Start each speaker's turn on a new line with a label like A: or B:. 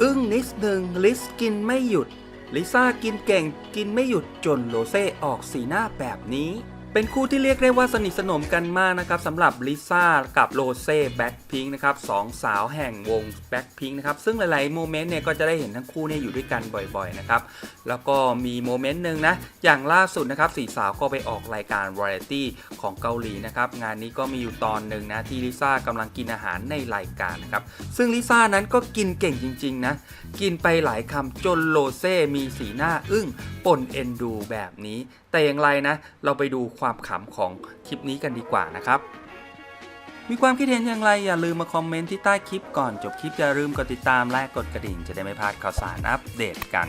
A: อึ้งนิดนึงลิสกินไม่หยุด ลิซ่ากินเก่งกินไม่หยุดจนโรเซ่ออกสีหน้าแบบนี้ เป็นคู่ที่เรียกได้ว่าสนิทสนมกันมากนะครับสำหรับลิซ่ากับโรเซ่แบ็คพิงค์นะครับสองสาวแห่งวงแบ็คพิงค์นะครับซึ่งหลายๆโมเมนต์เนี่ยก็จะได้เห็นทั้งคู่เนี่ยอยู่ด้วยกันบ่อยๆนะครับแล้วก็มีโมเมนต์หนึ่งนะอย่างล่าสุดนะครับสี่สาวก็ไปออกรายการวาไรตี้ของเกาหลีนะครับงานนี้ก็มีอยู่ตอนหนึ่งนะที่ลิซ่ากำลังกินอาหารในรายการนะครับซึ่งลิซ่านั้นก็กินเก่งจริงๆนะกินไปหลายคำจนโรเซ่มีสีหน้าอึ้งปนเอ็นดูแบบนี้ แต่อย่างไรนะเราไปดูความขำของคลิปนี้กันดีกว่านะครับ มีความคิดเห็นอย่างไรอย่าลืมมาคอมเมนต์ที่ใต้คลิปก่อนจบคลิปอย่าลืมกดติดตามและกดกระดิ่งจะได้ไม่พลาดข่าวสารอัปเดตกัน